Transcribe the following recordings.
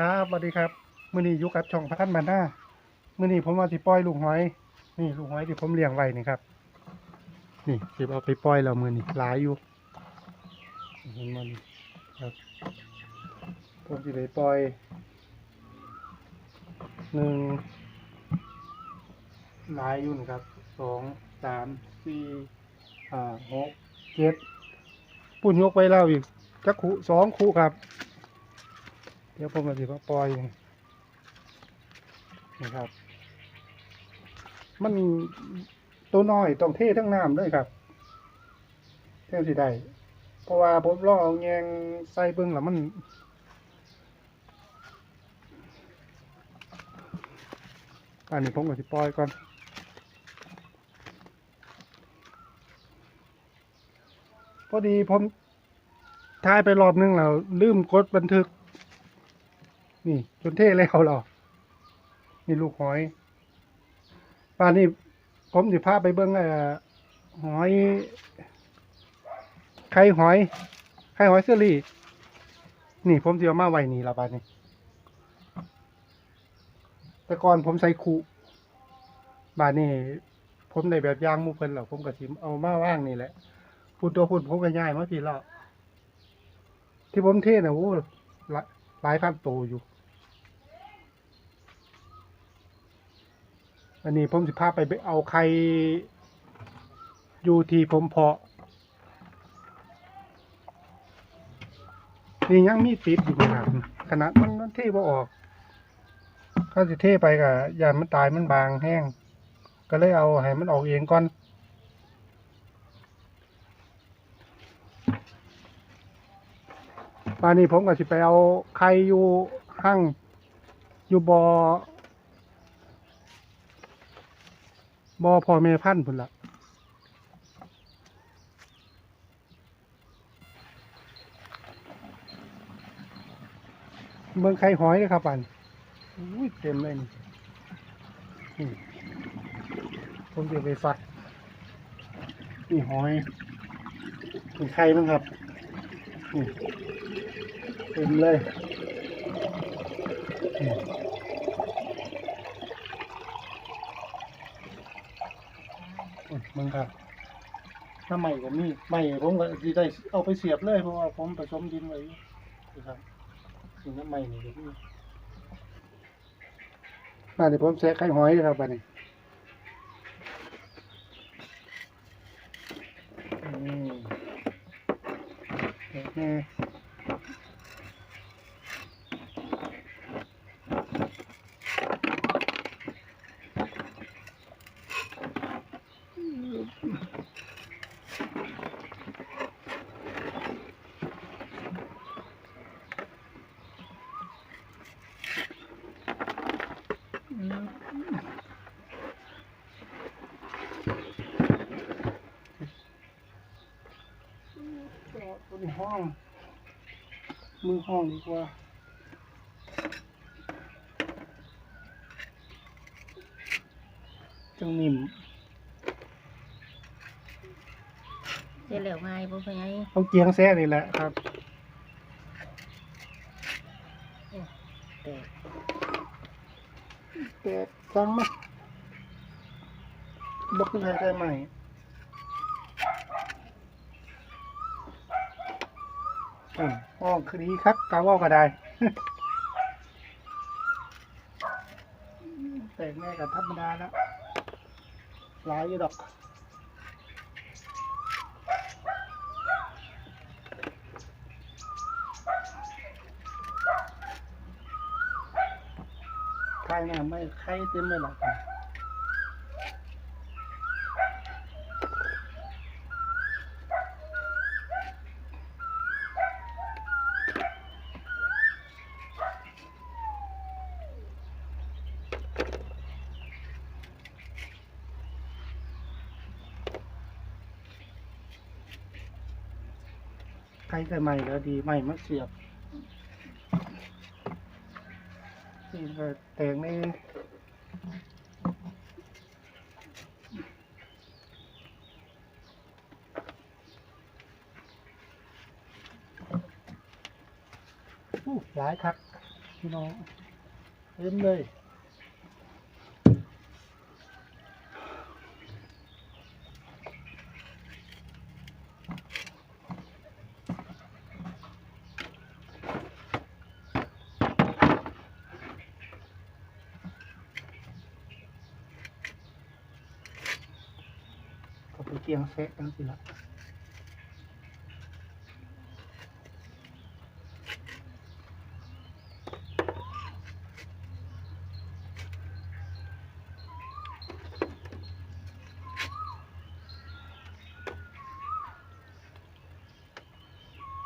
ครับสวัสดีครับมื้อนี้อยู่กับช่องพันบานหน้ามื้อนี้ผมว่าสิปล่อยลูกหอย นี่ลูกหอยที่ผมเลี้ยงไว้นี่ครับ นี่สิเอาไปปล่อยแล้วมื้อนี้หลายอยู่เห็นมันครับผมสิไปปล่อยหนึ่งหลายอยู่นะครับสองสามสี่ห้าหกเจ็ดปุ่นยกไปแล้วอีกจักขุสองขุครับ ดี๋ยวผมมาสิมาปล่อยนะครับ มันตัวน้อยต้องเททั้งน้ำด้วยครับ เท่าสิได้เพราะว่าผมลองเอาแยงใส่เบิ้งแล้วมันอันนี้ผมก็สิปล่อยก่อนพอดีผมถ่ายไปรอบนึงแล้วลืมกดบันทึก นี่ จนเท่แล้วเหรอนี่ลูกหอยป่านนี้ผมสิพาไปเบิ้งอหอยไข่หอยไข่หอยเซอรี่นี่ผมสิเอามาไว้นี่ละบาดนี้แต่ก่อนผมใส่คูบาดนี้ผมได้แบบย่างมูเพิ่นแล้วผมก็สิเอามาว่างนี่แหละพูดตัวพูดผมก็ย้ายมาพี่ล้วที่ผมเทศนะโอ้หลายพันตัวอยู่ อันนี้ผมสิพาไปเอาไข่อยู่ที่ผมเพาะ นี่ยังมีติดอยู่ครับขนาดมันมันเทบ่ออกถ้าสิเทไปกับยานมันตายมันบางแห้ง ก็เลยเอาให้มันออกเองก่อนป่านนี้ผมก็สิไปเอาไข่อยู่ห้างอยู่บอ บอพ่อแม่พันธุ์พุ่นละเมืองไข่หอยเลยครับปันอุ้ยเต็มเลยนี่นี่ผมจะไปฟักนี่หอยนี่ไข่มั้งครับนี่เต็มเลยอื มอุ๊ยมึงครับถ้าใหม่ก็มีใหม่ผมก็สิได้เอาไปเสียบเลยเพราะว่าผมผสมดินไว้อยู่นะครับสิ่งน้ำใหม่นี่ก็มีน่าเดี๋ยวผมแซะไข่หอยครับบัดนี้อืมโอเคตัวนี้ห้อง มือห้องดีกว่าจังนิ่มเจ๊เหลวง่ายบ่เป็นไงต้องเกียงแซ่นี่แหละครับแต่แต่ฟังมั้ยบอกขึ้นให้ได้ไหมอืมห้ องคือดีครับกาว่าก็ได้แต่งแม่กับธรรมดาแล้วหลายอยู่ดอกใครเนี่ยไม่ใครเต็มเลยหรอก ใครแต่ใหม่ก็ดีใหม่มาเสียบนี่ก็แต่งนี่หลายคักพี่น้องเต็มเลย ก็ไปเกียงแซะกันสิละ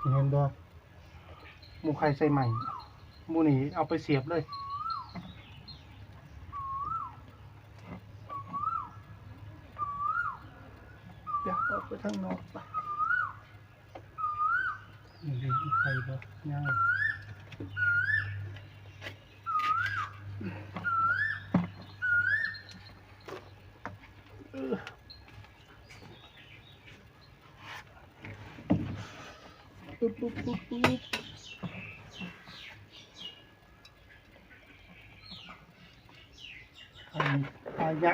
เห็นบ่หมูไข่ใส่ใหม่หมูนี่เอาไปเสียบเลย เดี๋ยวออกไปทางนอกไปนี่ดูที่ ใครบ่ง่ายเออปุ๊บปุ๊บปุ๊บปุ๊บใครอายะ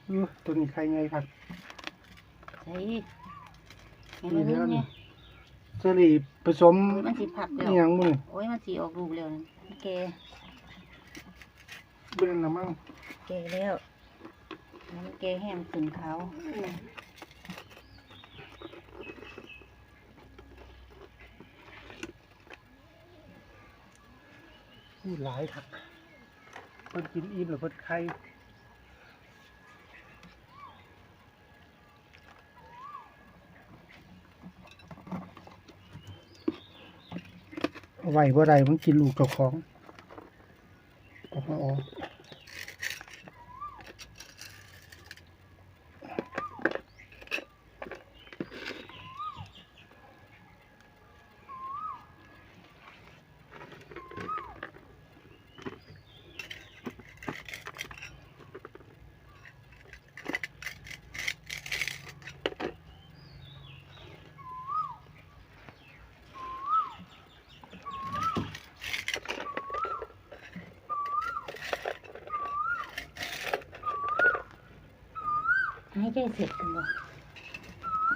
เออ ตัวนี้ใครไงครับใส่เห็นไหมลูกเนี่ยเจลีผสมโอ้ยมันสิผักแล้นี่วยังมือโอ้ยมันสิออกลูกแล้วนั่นแกเบื่อละมั้งแกแล้วมันแกแห้งขึ้นเขาพูดหลายครับเพิ่นกินอิ่มหรือเพิ่นไข่เอา ไหวบ่ได้มันกินลูกเจ้าของ ให้ใจเสร็จกันบ่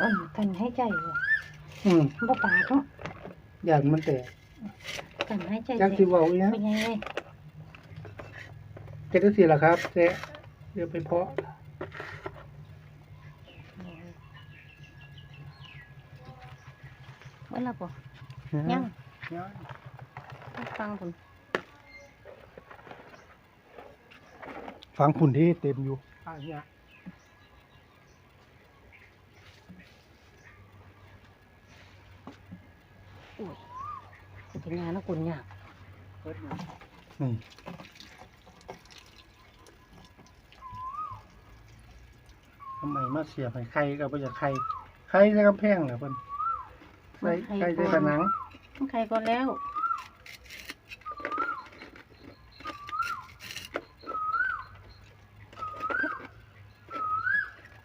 อ้ยกันให้ใจบ่อืมบ่ปากเนาะอยางมันแตกกันให้ใจจักเสสิร็จเว้าอีหยังเป็นไงเว้ยเฮ็ดจังซี่ล่ะครับแซะเดี๋ยวไปเพาะว่าละบ่ยังยังฟังผมฟังผุ่นที่เต็มอยู่อะเนี่ย เป็นงานนะคุณยากนี่ทำไมมาเสียบให้ใครก็บ่อยากใครใครใส่กำแพงเหรอเพิ่นใส่ใครใส่ผนังต้องใครก่อนแล้ว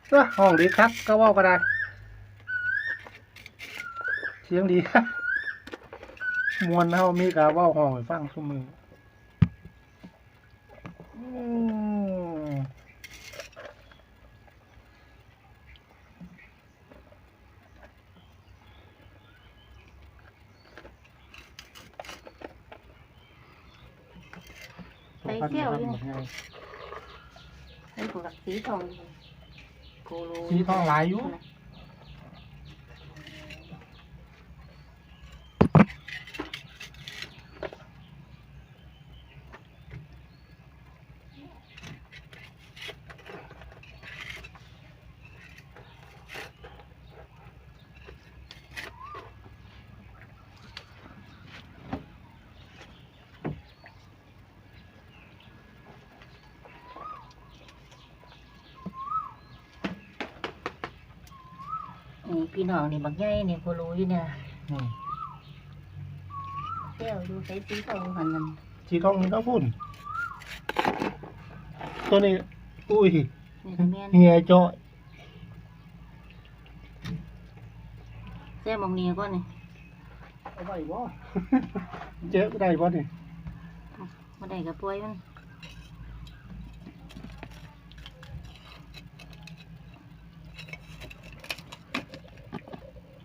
เอ้อห้องดีครับ ก็เว่าก็ได้ เสียงดีครับ มวนเฮามีกาเว้าห้องให้ฟังซุมืออืมใส่เสี้ยวอยู่ เป็นผูกกับสีทองโกโลสีทองหลายอยู่เนี่พี่น้องนี่บักใหญ่นี่กูรู้อยู่เนี่ยอืมเที่ยวดูใส่สีทองหันนั่นสีทองนี่ก็พุ่นตัวนี้ อุ้ยนี่ก็แม่นเฮียเจาะแซ่บมองนี้ก่อนนี่เอาได้บ่ เจ๊ได้บ่นี่บ่ได้ก็ปล่อยมัน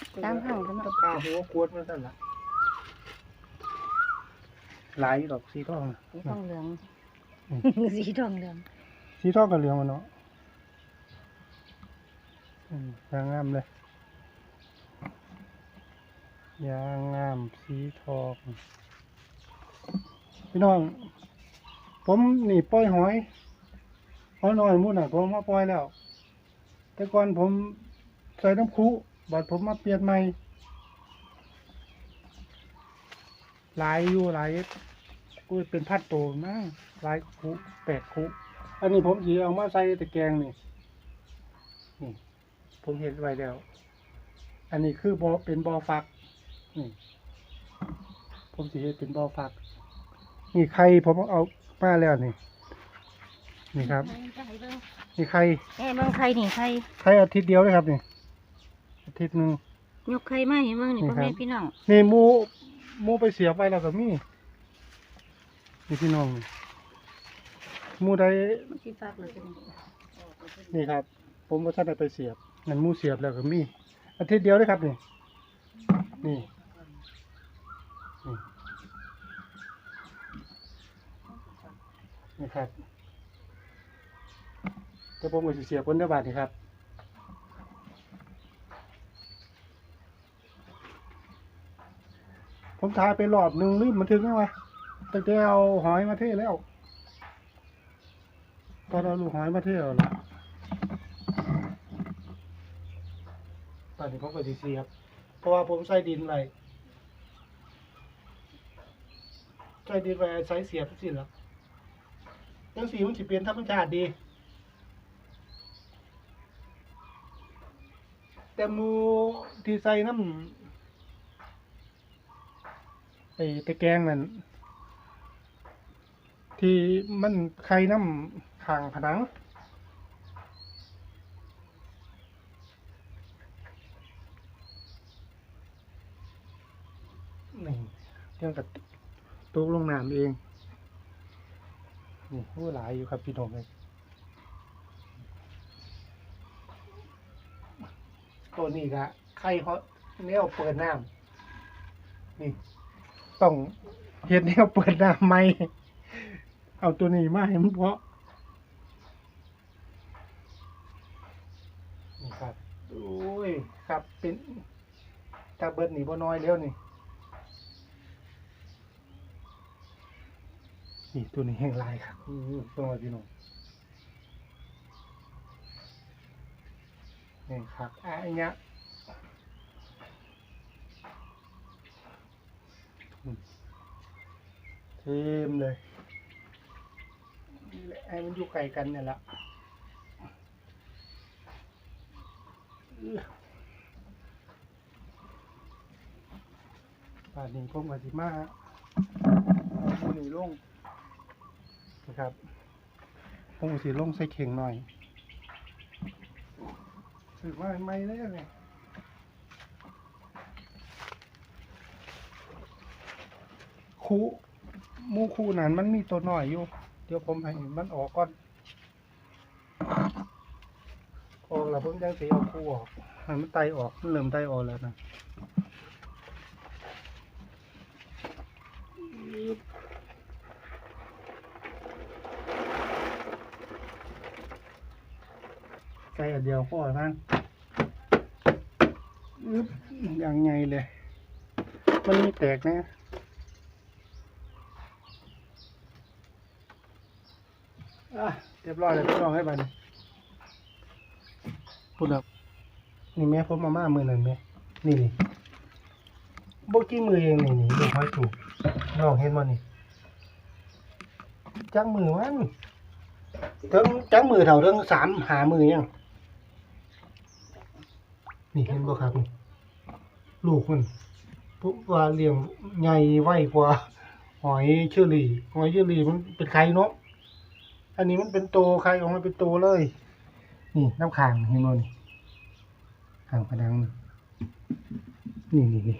ตายครับสามข้างหั่งไข่แต่างเขาเออห้างขึ้นเนามห้างกันเนอะปลาหัวกวดมาสั่นละหลายดอกสีทองน่ะ สีทองเหลือง อื สีทองเหลืองสีทองกับเหลืองมันเนาะอืมยางงามเลยยางงามสีทองพี่น้อง ผมนี่ปล่อยหอยหอยน้อยมุ่นอะผมมาปล่อยแล้ว แต่ก่อนผมใส่น้ำคุ บัดผมมาเปลี่ยนใหม่หลายอยู่หลายกูเป็นพัดโตนะหลายคุแปดคุอันนี้ผมสีเอามาใส่ตะแกรงนี่นี่ ผมเห็นไว้แล้ว อันนี้คือบอเป็นบอฟัก นี่ ผมสีเป็นบอฟัก นี่ไข่ผมเอามาแล้วนี่ นี่ครับ นี่ไข่แม่เบิ่งไข่นี่ไข่ไข่อาทิตย์เดียวเลยครับนี่อา ทิตย์หนึ่ง ยกไข่มาให้เบิ่งนี่นี่พ่อครับแม่พี่น้องนี่หมูหมูไปเสียบไปแล้วก็มีนี่พี่น้องนี่หมูได้มันสิฟักเลยตัวนี้นี่ครับ ผมว่าท่านได้ไปเสียบนั่นหมูเสียบแล้วก็มีอาทิตย์เดียวเลยครับนี่นี่นี่นี่ครับแต่ผมก็สิเสียบคนเดียวบาทนี่ครับ ผมทายไปรอบหนึ่งลืมมันถึงแล้ววะแต่เอาหอยมาเทแล้ว ตอนเอาลูกหอยมาเทแล้วล่ะตอนนี้ผมก็สิเสียบเพราะว่าผมใส่ดินไว้ใส่ดินไว้ใส่เสียบสิละจังสีมันสิเปลี่ยนธรรมชาติดี แต่มูที่ใส่น้ำ ไอ้ตะแกรงนั่นที่มันไข่น้ำข้างผนัง นี่เรื่องกับตกลงน้ำเอง นี่โอ้หลายอยู่ครับพี่น้องเลยตัวนี้ก็ไข่เขาแนวเปิดน้ำนี่ ต้องเฮ็ดแนวเปิดหน้ำไหมเอาตัวนี้มาให้มันเพาะนี่ครับโอ้ยครับเป็นถ้าเบิดนี่บ่น้อยแล้วนี่นี่ตัวนี้แห้งลายครับอือตัวพี่น้องนี่ครับอะอันเนี้ยอืม เทมเลยนี่แหละให้มันอยู่ไกลกันเนี่ยแหละอื้อป่านนี้ผมกับสิมาเอาตัวนี้ลงนะครับผมก็สีลงใส่เข่งหน่อยถือว่าไม่ได้ไง คูมูคูนั้นมันมีตัวหน่อยอยู่ เดี๋ยวผมให้มันออกก่อนออกแล้วผมยังสีเอาคูออกให้มันไตออกมันเริ่มไตออกแล้วนะใส่อันเดียวพอมั้งอึ๊บอย่างไงเลย มันไม่แตกนะ อะเรียบร้อยแล้วพี่น้องให้บัดนพูดแบบนี่แม่ผมมาม่ามือนั่นแม่นี่นี่บกี้มือเองนี่นี่ดูค่อยถูกน้องเห็นมันนี่จังมือมันถึงจังมือเท่าถึงสามหามือยังนี่เห็นบ่ครับนี่ลูกมันปุ๊บว่าเลี้ยงใหญ่ไวกว่าหอยเชอรี่หอยเชอรี่มันเป็นไข่เนาะ อันนี้มันเป็นโตไข่ออกมาเป็นโตเลย นี่น้ำขางเห็นบ่นี่ขางผนังนี่นี่นี่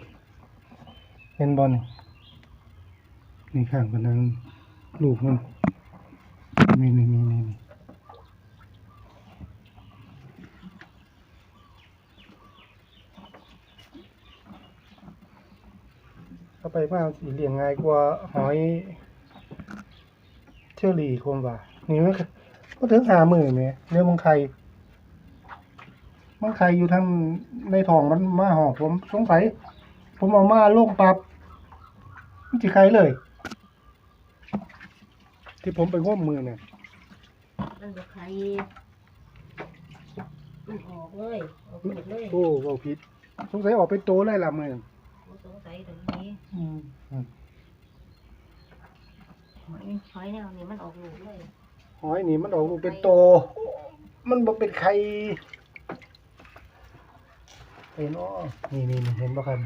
เห็นบ่นี่นี่ข้างผนังลูกมันนี่นี่นี่นี่นี่เข้าไปมาสีเลี้ยงง่ายกว่าหอยเชอรี่คมว่า นี่มันก็ถึงหามือเนี่ยเนื้อมังไข่มังไข่อยู่ทางในท้องมันมาหอบผมสงสัย ผมเอามาลงปรับมันจะไข่เลย ที่ผมไปง้มมือเนี่ยมันบ่ใครมันออกเลยออกหมดเลยโอ้เบาผิดสงสัยออกเป็นโตเลยล่ะมือบ่สงสัยตรงนี้อืมอืมหอยหอยแนวนี้มันออกลูกเลย หอยนี่มันออกลูกเป็นโต มันบ่เป็นไข่เห็นอ๋อนี่นี่เห็นบ่ครับ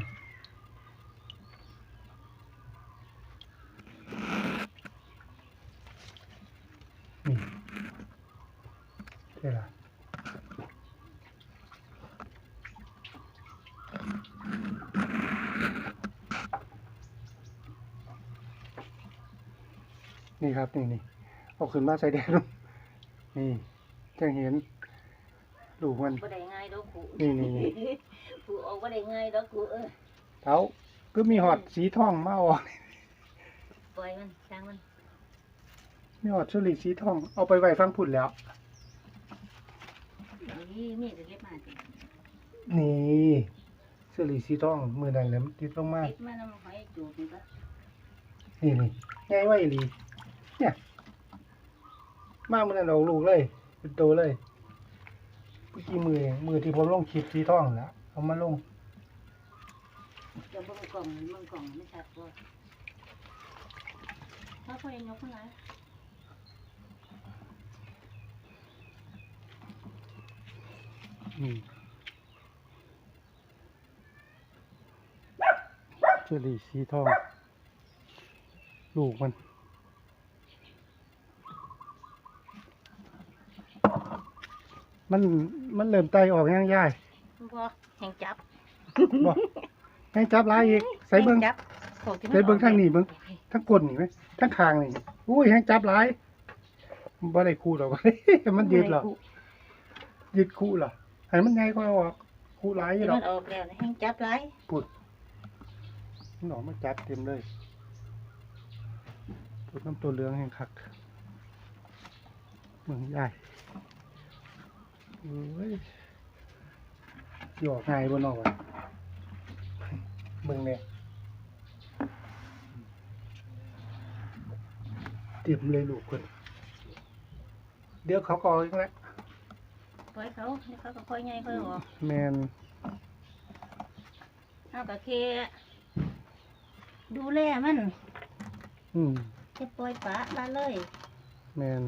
นี่ใช่ละนี่ครับ นี่นี่ เอาขึ้นมาใส่แดงดูนี่จะเห็นลูกมัน บ่ได้ง่ายดอกกูนี่นี่นี่ กูออกบ่ได้ง่ายดอกกูเออเขาก็มีหอดสีทองมาออกปล่อยมันช่างมันมีหอดชุลีสีทอง เอาไปไว้ฟังพุ่นแล้ว นี่มีแต่เล็บมาสินี่ชุลีสีทอง มือดังแล้วมันติดลงมา ติดมาน้ำหอยจูบนี่ก็นี่นี่ง่ายไว้อีหลีเนี่ย มามือนั้นออกลูกเลย เป็นโตเลยเมื่อกี้มือเองมือที่ผมลงคลิปสีทองแล้วเอามาลงจะเบิ่งกล่องเบิ่งกล่องไม่ชัดบ่ถ้าค่อยยกขึ้นมาอืมชุลีสีทอง ลูกมัน มันมันเริ่มไตออกยังย่ายบ่แห่งจับบอกให้จับลายอีกใส่เบิ้ง แห่จับโขกที่มันใส่เบิ่งออกทางนี้เบิ่ง ทั้งกลนนี่ไหมทั้งคางนี่อุ้ยให้จับลายบ่ได้คู่หรอก มันยืดหรอยืดคู่หรอให้มันใหญ่ก็เอาออกคู่หลายอยู่ที่หรอมักนออกแล้วแห่งจับหลายมันออกมาจับเต็มเลยตัวน้ำตัวเหลืองแห่งคักเมืองใหญ่ เอ้ยหยอกง่ายบนนอกวะเมืองเนี่ยเต็มเลยลูกคนเดี๋ยวเขาก็เอาอีกแล้วปล่อยเขาเดี๋ยวเขาก็ค่อยใหญ่ค่อยออกแมนเอาก็แค่ดูแลมัน อืมจะปล่อยปละละเลย แมน